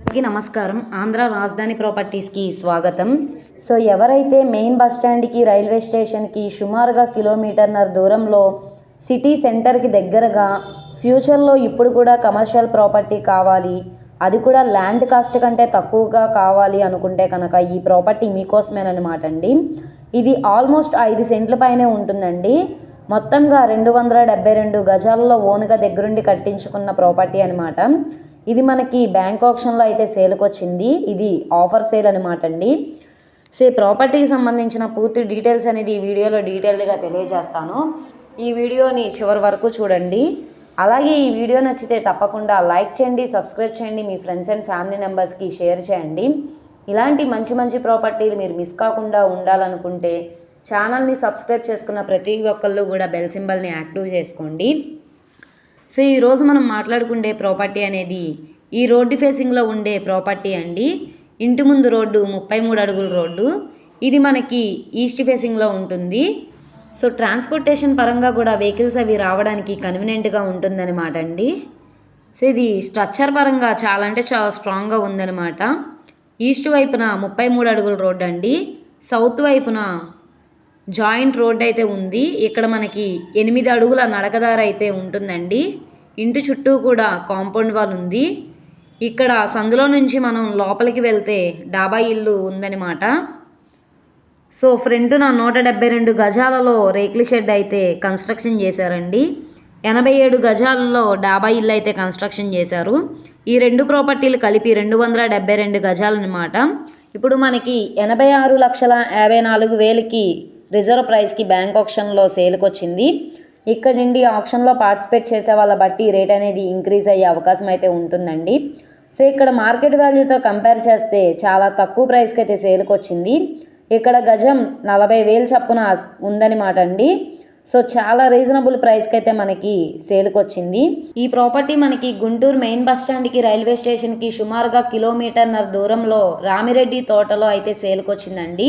అందరికీ నమస్కారం. ఆంధ్ర రాజధాని ప్రాపర్టీస్కి స్వాగతం. సో ఎవరైతే మెయిన్ బస్ స్టాండ్కి రైల్వే స్టేషన్కి సుమారుగా కిలోమీటర్నర దూరంలో సిటీ సెంటర్కి దగ్గరగా ఫ్యూచర్లో ఇప్పుడు కూడా కమర్షియల్ ప్రాపర్టీ కావాలి అది కూడా ల్యాండ్ కాస్ట్ కంటే తక్కువగా కావాలి అనుకుంటే కనుక ఈ ప్రాపర్టీ మీకోసమేనమాట అండి ఇది ఆల్మోస్ట్ ఐదు సెంట్ల పైనే ఉంటుందండి. మొత్తంగా రెండు వందల డెబ్బై రెండు గజాలలో ఓనుగా దగ్గరుండి కట్టించుకున్న ప్రాపర్టీ అనమాట ఇది మనకి బ్యాంక్ ఆప్షన్లో అయితే సేల్కి వచ్చింది. ఇది ఆఫర్ సేల్ అనమాట అండి. సే ప్రాపర్టీకి సంబంధించిన పూర్తి డీటెయిల్స్ అనేది ఈ వీడియోలో డీటెయిల్డ్గా తెలియజేస్తాను. ఈ వీడియోని చివరి వరకు చూడండి. అలాగే ఈ వీడియో నచ్చితే తప్పకుండా లైక్ చేయండి సబ్స్క్రైబ్ చేయండి మీ ఫ్రెండ్స్ అండ్ ఫ్యామిలీ మెంబర్స్కి షేర్ చేయండి. ఇలాంటి మంచి మంచి ప్రాపర్టీలు మీరు మిస్ కాకుండా ఉండాలనుకుంటే ఛానల్ని సబ్స్క్రైబ్ చేసుకున్న ప్రతి ఒక్కళ్ళు కూడా బెల్ సింబల్ని యాక్టివ్ చేసుకోండి. సో ఈరోజు మనం మాట్లాడుకునే ప్రాపర్టీ అనేది ఈ రోడ్డు ఫేసింగ్లో ఉండే ప్రాపర్టీ అండి. ఇంటి ముందు రోడ్డు ముప్పై మూడు అడుగుల రోడ్డు. ఇది మనకి ఈస్ట్ ఫేసింగ్లో ఉంటుంది. సో ట్రాన్స్పోర్టేషన్ పరంగా కూడా వెహికల్స్ అవి రావడానికి కన్వీనియంట్గా ఉంటుందన్నమాట అండి. సో ఇది స్ట్రక్చర్ పరంగా చాలా అంటే చాలా స్ట్రాంగ్గా ఉందన్నమాట. ఈస్ట్ వైపున ముప్పై మూడు అడుగుల రోడ్డు అండి సౌత్ వైపున జాయింట్ రోడ్ అయితే ఉంది. ఇక్కడ మనకి ఎనిమిది అడుగుల నడకదార అయితే ఉంటుందండి. ఇంటి చుట్టూ కూడా కాంపౌండ్ వాల్ ఉంది. ఇక్కడ సందులో నుంచి మనం లోపలికి వెళ్తే డాబా ఇల్లు ఉందన్నమాట. సో ఫ్రంట్ నా నూట డెబ్బై రెండు గజాలలో రేకుల షెడ్ అయితే కన్స్ట్రక్షన్ చేశారండి. ఎనభై ఏడు గజాలలో డాబా ఇల్లు అయితే కన్స్ట్రక్షన్ చేశారు. ఈ రెండు ప్రాపర్టీలు కలిపి రెండు వందల డెబ్బై రెండు గజాలన్నమాట. ఇప్పుడు మనకి ఎనభై ఆరు లక్షల యాభై నాలుగు వేలకి రిజర్వ్ ప్రైస్కి బ్యాంక్ ఆప్షన్లో సేల్కి వచ్చింది ఇక్కడ నుండి ఆప్షన్లో పార్టిసిపేట్ చేసే వాళ్ళ బట్టి రేట్ అనేది ఇంక్రీజ్ అయ్యే అవకాశం అయితే ఉంటుందండి. సో ఇక్కడ మార్కెట్ వాల్యూతో కంపేర్ చేస్తే చాలా తక్కువ ప్రైస్కి అయితే సేల్కి వచ్చింది ఇక్కడ గజం నలభై వేలు చప్పున ఉందనమాట అండి. సో చాలా రీజనబుల్ ప్రైస్కి అయితే మనకి సేల్కి వచ్చింది ఈ ప్రాపర్టీ మనకి గుంటూరు మెయిన్ బస్ స్టాండ్కి రైల్వే స్టేషన్కి సుమారుగా కిలోమీటర్నర దూరంలో రామిరెడ్డి తోటలో అయితే సేల్కి వచ్చిందండి